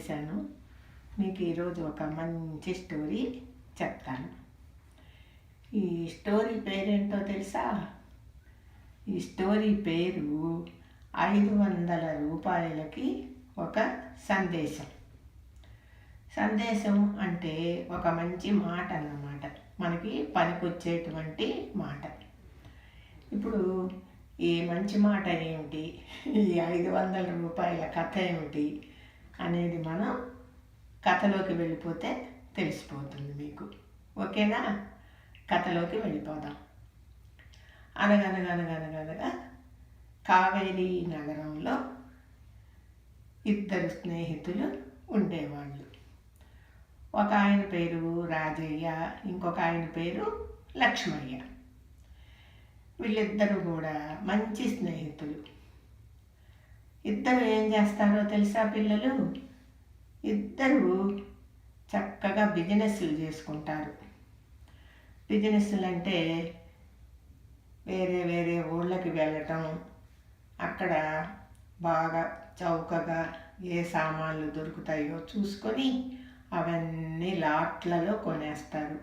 చేశాను. మీకు ఈరోజు ఒక మంచి స్టోరీ చెప్తాను. ఈ స్టోరీ పేరేంటో తెలుసా? ఈ స్టోరీ పేరు ఐదు వందల రూపాయలకి ఒక సందేశం. సందేశం అంటే ఒక మంచి మాట అన్నమాట. మనకి పనికొచ్చేటువంటి మాట. ఇప్పుడు ఈ మంచి మాట ఏమిటి? ఈ ఐదు వందల రూపాయల కథ ఏమిటి? అనేది మనం కథలోకి వెళ్ళిపోతే తెలిసిపోతుంది మీకు. ఓకేనా? కథలోకి వెళ్ళిపోదాం. అనగనగనగనగనగా కావేరీ నగరంలో ఇద్దరు స్నేహితులు ఉండేవాళ్ళు. ఒక ఆయన పేరు రాజయ్య ఇంకొక ఆయన పేరు లక్ష్మయ్య. వీళ్ళిద్దరూ కూడా మంచి స్నేహితులు. ఇద్దరు ఏం చేస్తారో తెలుసా పిల్లలు? ఇద్దరు చక్కగా బిజినెస్లు చేసుకుంటారు. బిజినెస్లు అంటే వేరే వేరే ఊళ్ళకి వెళ్ళటం అక్కడ బాగా చౌకగా ఏ సామాన్లు దొరుకుతాయో చూసుకొని అవన్నీ లాట్లలో కొనేస్తారు.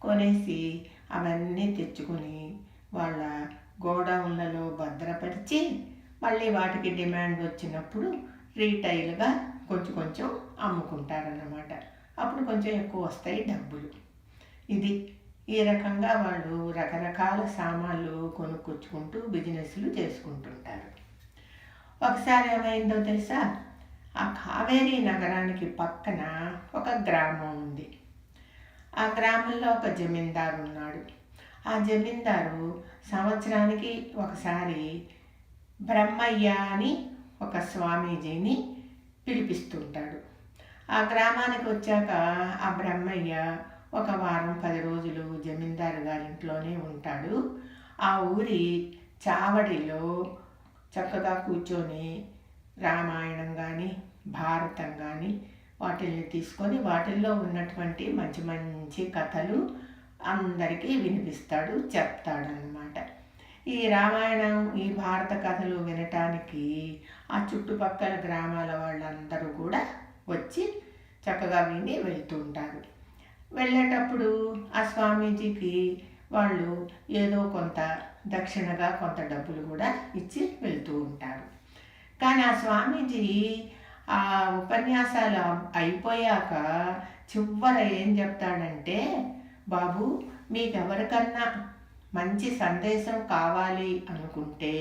కొనేసి అవన్నీ తెచ్చుకొని వాళ్ళ గోడౌన్లలో భద్రపరిచి మళ్ళీ వాటికి డిమాండ్ వచ్చినప్పుడు రీటైల్గా కొంచెం కొంచెం అమ్ముకుంటారన్నమాట. అప్పుడు కొంచెం ఎక్కువ వస్తాయి డబ్బులు. ఇది ఈ రకంగా వాళ్ళు రకరకాల సామాన్లు కొనుక్కొచ్చుకుంటూ బిజినెస్లు చేసుకుంటుంటారు. ఒకసారి ఏమైందో తెలుసా? ఆ కావేరీ నగరానికి పక్కన ఒక గ్రామం ఉంది. ఆ గ్రామంలో ఒక జమీందారు ఉన్నాడు. ఆ జమీందారు సంవత్సరానికి ఒకసారి బ్రహ్మయ్య అని ఒక స్వామీజీని పిలిపిస్తుంటాడు. ఆ గ్రామానికి వచ్చాక ఆ బ్రహ్మయ్య ఒక వారం పది రోజులు జమీందారు గారింట్లోనే ఉంటాడు. ఆ ఊరి చావడిలో చక్కగా కూర్చొని రామాయణం కానీ భారతం కానీ వాటిల్ని తీసుకొని వాటిల్లో ఉన్నటువంటి మంచి మంచి కథలు అందరికీ వినిపిస్తాడు చెప్తాడనమాట ఈ రామాయణం ఈ భారత కథలు వినటానికి ఆ చుట్టుపక్కల గ్రామాల వాళ్ళందరూ కూడా వచ్చి చక్కగా విని వెళ్తుంటారు వెళ్ళేటప్పుడు ఆ స్వామీజీకి వాళ్ళు ఏదో కొంత దక్షిణగా కొంత డబ్బులు కూడా ఇచ్చి వెళ్తూ ఉంటారు. కానీ ఆ స్వామీజీ ఆ ఉపన్యాసాలు అయిపోయాక చివర ఏం చెప్తాడంటే బాబు మీకెవరికన్నా మంచి సందేశం కావాలి అనుకుంటే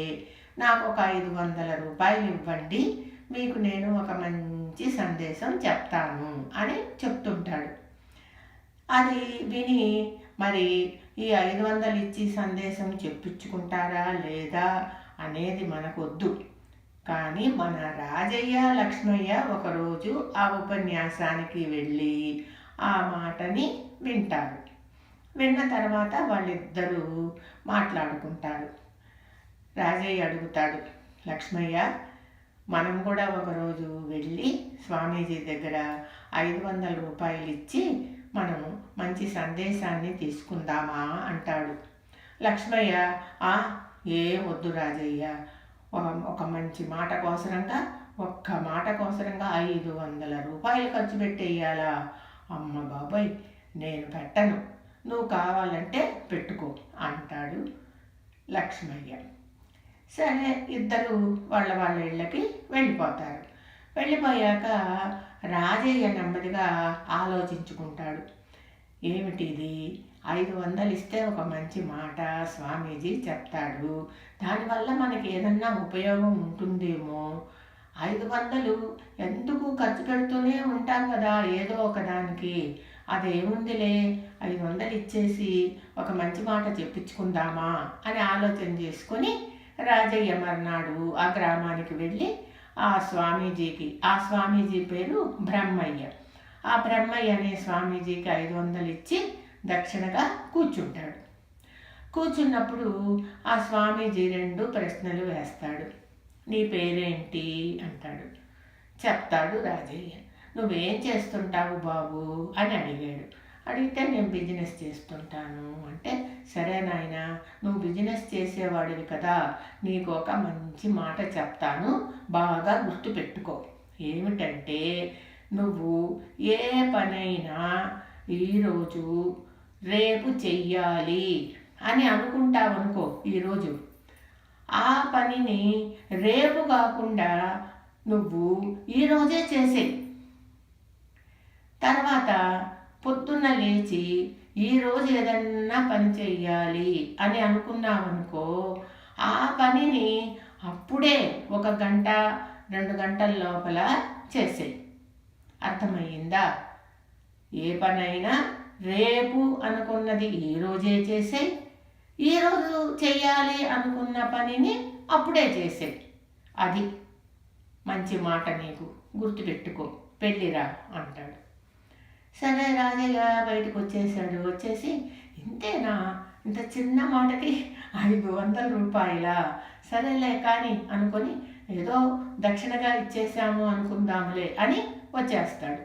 నాకు ఒక ఐదు వందల రూపాయలు ఇవ్వండి. మీకు నేను ఒక మంచి సందేశం చెప్తాను అని చెప్తుంటాడు. అది విని మరి ఈ ఐదు వందలు ఇచ్చి సందేశం చెప్పించుకుంటారా లేదా అనేది మనకొద్దు. కానీ మన రాజయ్య లక్ష్మయ్య ఒకరోజు ఆ ఉపన్యాసానికి వెళ్ళి ఆ మాటని వింటారు. విన్న తర్వాత వాళ్ళిద్దరూ మాట్లాడుకుంటారు. రాజయ్య అడుగుతాడు లక్ష్మయ్య మనం కూడా ఒకరోజు వెళ్ళి స్వామీజీ దగ్గర ఐదు వందల రూపాయలు ఇచ్చి మనం మంచి సందేశాన్ని తీసుకుందామా అంటాడు. లక్ష్మయ్య ఆ ఏ వద్దు రాజయ్య. ఒక మంచి మాట కోసరంగా ఒక్క మాట కోసరంగా ఐదు వందల రూపాయలు ఖర్చు పెట్టేయాలా? అమ్మ బాబాయ్ నేను పెట్టను. నువ్వు కావాలంటే పెట్టుకో అంటాడు లక్ష్మయ్య. సరే ఇద్దరు వాళ్ళ వాళ్ళ ఇళ్ళకి వెళ్ళిపోతారు. వెళ్ళిపోయాక రాజయ్య నెమ్మదిగా ఆలోచించుకుంటాడు. ఏమిటిది ఐదు వందలు ఇస్తే ఒక మంచి మాట స్వామీజీ చెప్తాడు. దానివల్ల మనకి ఏదన్నా ఉపయోగం ఉంటుందేమో? ఐదు వందలు ఎందుకు ఖర్చు పెడుతూనే ఉంటాం కదా ఏదో ఒకదానికి అదేముందిలే ఐదు వందలు ఇచ్చేసి ఒక మంచి మాట చెప్పించుకుందామా అని ఆలోచన చేసుకొని రాజయ్య మర్నాడు ఆ గ్రామానికి వెళ్ళి ఆ స్వామీజీకి ఆ స్వామీజీ పేరు బ్రహ్మయ్య. ఆ బ్రహ్మయ్య అనే స్వామీజీకి ఐదు వందలు ఇచ్చి దక్షిణగా కూర్చుంటాడు. కూర్చున్నప్పుడు ఆ స్వామీజీ రెండు ప్రశ్నలు వేస్తాడు. నీ పేరేంటి? అంటాడు. చెప్తాడు రాజయ్య. నువ్వేం చేస్తుంటావు బాబు? అని అడిగాడు. అడిగితే నేను బిజినెస్ చేస్తుంటాను అంటే సరే నాయన నువ్వు బిజినెస్ చేసేవాడివి కదా నీకు ఒక మంచి మాట చెప్తాను బాగా గుర్తుపెట్టుకో ఏమిటంటే నువ్వు ఏ పనైనా ఈరోజు రేపు చెయ్యాలి అని అనుకుంటావనుకో ఈరోజు. ఆ పనిని రేపు కాకుండా నువ్వు ఈరోజే చేసే తర్వాత పొద్దున్న లేచి ఈరోజు ఏదన్నా పని చెయ్యాలి అని అనుకున్నామనుకో ఆ పనిని అప్పుడే ఒక గంట రెండు గంటల లోపల చేసే అర్థమయ్యిందా? ఏ పనైనా రేపు అనుకున్నది ఈరోజే చేసే ఈరోజు చెయ్యాలి అనుకున్న పనిని అప్పుడే చేసే అది మంచి మాట నీకు. గుర్తుపెట్టుకో. పెళ్ళిరా అంటాడు. సరే రాజయ్య బయటకు వచ్చేసాడు. వచ్చేసి ఇంతేనా? ఇంత చిన్న మాటకి ఐదు వందల రూపాయల? సరేలే కానీ అనుకొని ఏదో దక్షిణగా ఇచ్చేసాము అనుకుందాములే అని వచ్చేస్తాడు.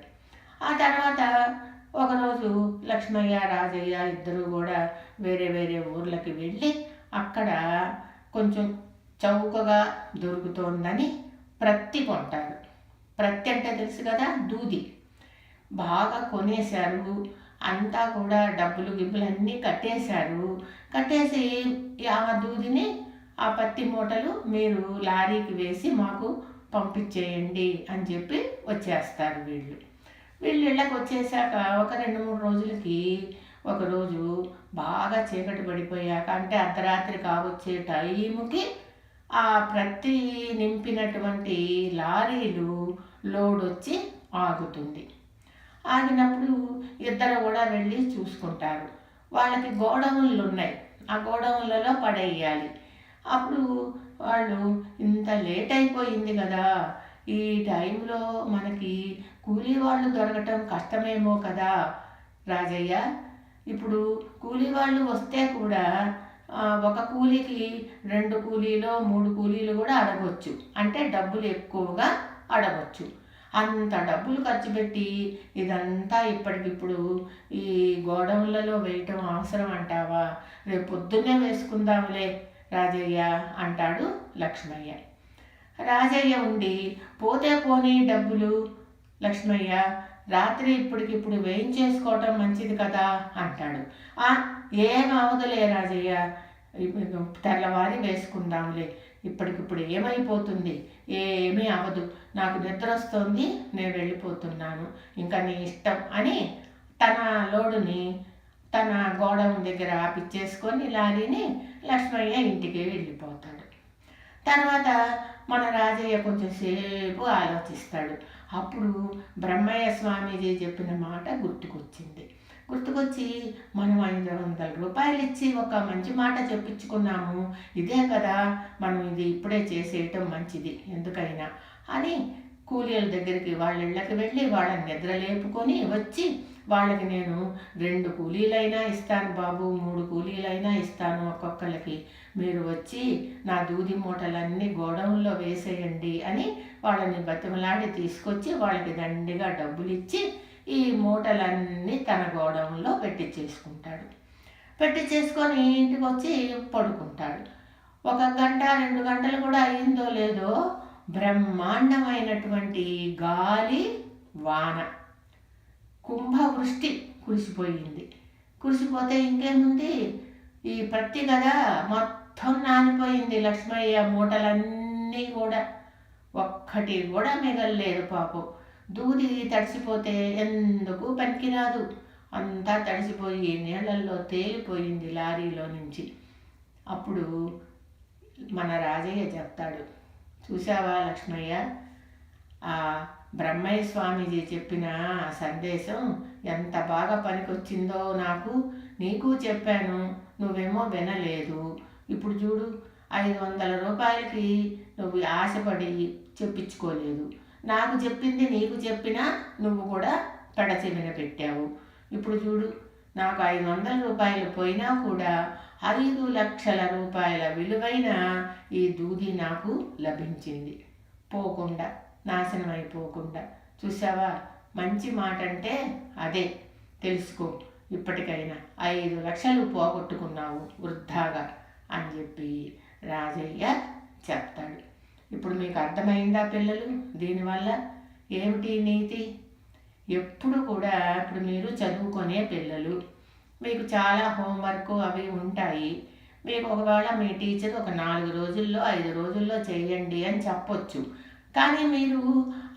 ఆ తర్వాత ఒకరోజు లక్ష్మయ్య రాజయ్య ఇద్దరు కూడా వేరే వేరే ఊర్లకి వెళ్ళి అక్కడ కొంచెం చౌకగా దొరుకుతోందని ప్రత్తి కొంటారు. ప్రత్తి అంటే తెలుసు కదా దూది. బాగా కొనేశారు. అంతా కూడా డబ్బులు గిబ్బులు అన్నీ కట్టేశారు. కట్టేసి ఆ దూదిని ఆ పత్తి మూటలు మీరు లారీకి వేసి మాకు పంపించేయండి అని చెప్పి వచ్చేస్తారు వీళ్ళు. వీళ్ళు ఇళ్ళకి వచ్చేసాక ఒక రెండు మూడు రోజులకి ఒకరోజు బాగా చీకటి పడిపోయాక అంటే అర్ధరాత్రి కావచ్చే టైంకి ఆ ప్రతి నింపినటువంటి లారీలు లోడ్ వచ్చి ఆగుతుంది. ఆగినప్పుడు ఇద్దరు కూడా వెళ్ళి చూసుకుంటారు. వాళ్ళకి గోడౌన్లు ఉన్నాయి ఆ గోడౌన్లలో పడేయాలి. అప్పుడు వాళ్ళు ఇంత లేట్ అయిపోయింది కదా. ఈ టైంలో మనకి కూలీ వాళ్ళు దొరకటం కష్టమేమో కదా. రాజయ్య ఇప్పుడు కూలీ వాళ్ళు వస్తే కూడా ఒక కూలీకి రెండు కూలీలో మూడు కూలీలు కూడా అడగవచ్చు అంటే డబ్బులు ఎక్కువగా అడగవచ్చు అంత డబ్బులు ఖర్చు పెట్టి ఇదంతా ఇప్పటికిప్పుడు ఈ గోడౌన్లలో వేయటం అవసరం అంటావా? రేపు పొద్దున్నే వేసుకుందాంలే రాజయ్య అంటాడు లక్ష్మయ్య. రాజయ్య ఉండి పోతే పోనీ డబ్బులు. లక్ష్మయ్య రాత్రి ఇప్పటికిప్పుడు వేయించేసుకోవటం మంచిది కదా అంటాడు. ఏం అవదులే రాజయ్య? తెల్లవారి వేసుకుందాంలే. ఇప్పటికిప్పుడు ఏమైపోతుంది? ఏమీ అవ్వదు. నాకు నిద్ర వస్తుంది నేను వెళ్ళిపోతున్నాను. ఇంకా నీ ఇష్టం అని తన లోడుని తన గోడౌన్ దగ్గర ఆపిచ్చేసుకొని లారీని లక్ష్మయ్య ఇంటికి వెళ్ళిపోతాడు. తర్వాత మన రాజయ్య కొంచెంసేపు ఆలోచిస్తాడు. అప్పుడు బ్రహ్మయ్య స్వామీజీ చెప్పిన మాట గుర్తుకొచ్చింది. గుర్తుకొచ్చి మనం ఐదు వందల రూపాయలు ఇచ్చి ఒక మంచి మాట చెప్పించుకున్నాము. ఇదే కదా మనం ఇది ఇప్పుడే చేసేయటం మంచిది. ఎందుకైనా అని కూలీల దగ్గరికి వాళ్ళ ఇళ్ళకి వెళ్ళి వాళ్ళని నిద్ర లేపుకొని వచ్చి వాళ్ళకి నేను రెండు కూలీలైనా ఇస్తాను బాబు మూడు కూలీలైనా ఇస్తాను ఒక్కొక్కరికి మీరు వచ్చి నా దూది మూటలన్నీ గోడౌన్లో వేసేయండి అని వాళ్ళని బతిమలాడి తీసుకొచ్చి వాళ్ళకి దండిగా డబ్బులు ఇచ్చి ఈ మూటలన్నీ తన గోడౌన్లో పెట్టించేసుకుంటాడు పెట్టించేసుకొని ఇంటికి వచ్చి పడుకుంటాడు. ఒక గంట రెండు గంటలు కూడా అయిందో లేదో బ్రహ్మాండమైనటువంటి గాలి వాన కుంభవృష్టి కురిసిపోయింది. కురిసిపోతే ఇంకేముంది? ఈ ప్రతి కదా మొత్తం నానిపోయింది లక్ష్మయ్య మూటలన్నీ కూడా. ఒక్కటి కూడా మిగల్లేదు పాపం. దూది తడిసిపోతే ఎందుకు పనికిరాదు? అంతా తడిసిపోయి నీళ్ళల్లో తేలిపోయింది లారీలో నుంచి. అప్పుడు మన రాజయ్య చెప్తాడు చూసావా లక్ష్మయ్య? ఆ బ్రహ్మయ్య స్వామీజీ చెప్పిన సందేశం ఎంత బాగా పనికొచ్చిందో నాకు నీకు చెప్పాను. నువ్వేమో వినలేదు. ఇప్పుడు చూడు ఐదు వందల రూపాయలకి నువ్వు ఆశపడి చెప్పించుకోలేదు. నాకు చెప్పింది నీకు చెప్పినా నువ్వు కూడా పెడచెవిన పెట్టావు. ఇప్పుడు చూడు నాకు ఐదు వందల రూపాయలు పోయినా కూడా ఐదు లక్షల రూపాయల విలువైన ఈ దూది నాకు లభించింది. పోకుండా నాశనం అయిపోకుండా. చూసావా మంచి మాట అంటే అదే. తెలుసుకో ఇప్పటికైనా ఐదు లక్షలు పోగొట్టుకున్నావు వృద్ధాగా అని చెప్పి రాజయ్య చెప్తాడు. ఇప్పుడు మీకు అర్థమైందా పిల్లలు? దీనివల్ల ఏమిటి నీతి? ఎప్పుడు కూడా ఇప్పుడు మీరు చదువుకునే పిల్లలు మీకు చాలా హోంవర్క్ అవి ఉంటాయి. మీకు ఒకవేళ మీ టీచర్ ఒక నాలుగు రోజుల్లో ఐదు రోజుల్లో చేయండి అని చెప్పొచ్చు. కానీ మీరు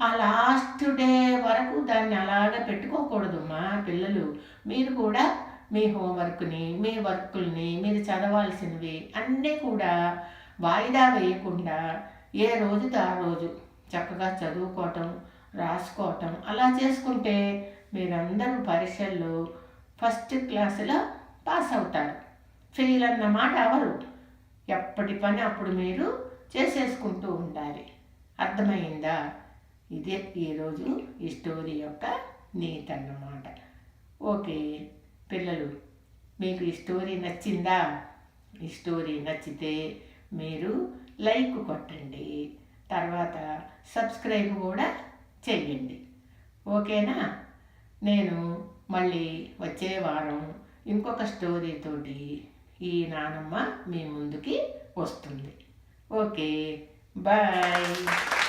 ఆ లాస్ట్ డే వరకు దాన్ని అలాగే పెట్టుకోకూడదు మా పిల్లలు. మీరు కూడా మీ హోంవర్క్ని మీ వర్కుల్ని మీరు చదవాల్సినవి అన్నీ కూడా వాయిదా వేయకుండా ఏ రోజుతో ఆ రోజు చక్కగా చదువుకోవటం రాసుకోవటం అలా చేసుకుంటే మీరందరూ పరీక్షల్లో ఫస్ట్ క్లాసులో పాస్ అవుతారు. ఫెయిల్ అన్న మాట అవరు ఎప్పటి పని అప్పుడు మీరు చేసేసుకుంటూ ఉండాలి. అర్థమైందా? ఇదే ఈరోజు ఈ స్టోరీ యొక్క నీతి అన్నమాట. ఓకే పిల్లలు మీకు ఈ స్టోరీ నచ్చిందా? ఈ స్టోరీ నచ్చితే మీరు లైక్ కొట్టండి. తర్వాత సబ్స్క్రైబ్ కూడా చెయ్యండి. ఓకేనా? నేను మళ్ళీ వచ్చే వారం ఇంకొక స్టోరీతోటి ఈ నానమ్మ మీ ముందుకి వస్తుంది. Okay bye.